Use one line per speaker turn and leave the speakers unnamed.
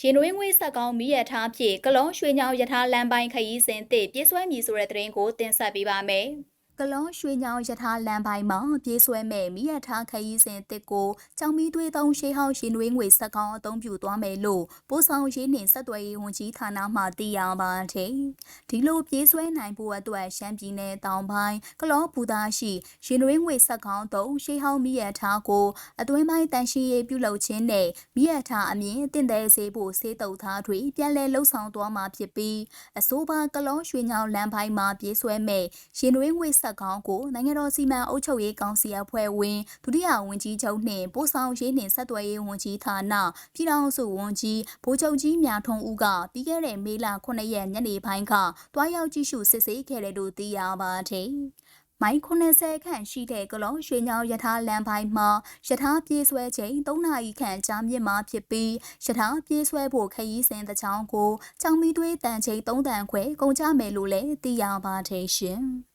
ရင်တွင်းငွေဆက်ကောင်းမိရထားဖြင့်ကလောရွှေညောင်ယထာလမ်းပိုင်းခရီးစဉ်တစ်ပြေးဆွဲမည်ဆိုတဲ့သတင်းကိုတင်ဆက်ပေးပါမယ်။ ကလောရွှေညောင်ယထာလမ်းပိုင်းမှာပြေးဆွဲမဲ့မိရထားခရီးစဉ်တစ်ကိုကြောင်မီသွေးသုံးရှေးဟောင်းရင်တွင်းငွေဆက်ကောင်းအသုံးပြုသွားမယ်လို့ပို့ဆောင်ရေးနှင့်ဆက်သွယ်ရေးဝန်ကြီးဌာနမှသိရပါတယ်။ဒီလိုပြေးဆွဲနိုင်ဖို့အတွက်ရှမ်းပြည်နယ်တောင်ပိုင်းကလောပူသားရှိရင်တွင်းငွေဆက်ကောင်းသုံးရှေးဟောင်းမိရထားကိုအတွင်းပိုင်းတန်ရှိရေးပြုလုပ်ခြင်းနဲ့မိရထားအမြင့်တင့်တယ်စေဖို့စေတုပ်သားတွေပြန်လည်လှုပ်ဆောင်သွားမှာဖြစ်ပြီးအဆိုပါကလောရွှေညောင်လမ်းပိုင်းမှာပြေးဆွဲမဲ့ရင်တွင်းငွေဆက်ကောင်းကိုနိုင်ငံတော်စီမံအုပ်ချုပ်ရေးကောင်စီအဖွဲ့ဝင်ဒုတိယဝန်ကြီးချုပ်နှင့်ပို့ဆောင်ရေးနှင့်ဆက်သွယ်ရေးဝန်ကြီးဌာနပြည်ထောင်စုဝန်ကြီးဗိုလ်ချုပ်ကြီးမြထွန်းဦးကပြီးခဲ့တဲ့မေလ9ရက်ညနေပိုင်းကတွားရောက်ကြည့်ရှုစစ်ဆေးခဲ့တယ်လို့သိရပါတယ်။မိုင်90ခန့်ရှိတဲ့ကလောရွှေညောင်ယထာလမ်းပိုင်းမှာယထာပြေးဆွဲချိန်3နာရီခန့်ကြာမြင့်မှာဖြစ်ပြီးယထာပြေးဆွဲဖို့ခရီးစဉ်တစ်ချောင်းကိုကြောင်မီသွေးတန်ချိန်3တန်ခွဲကုန်ကြမယ်လို့လည်းသိရပါတယ်ရှင်။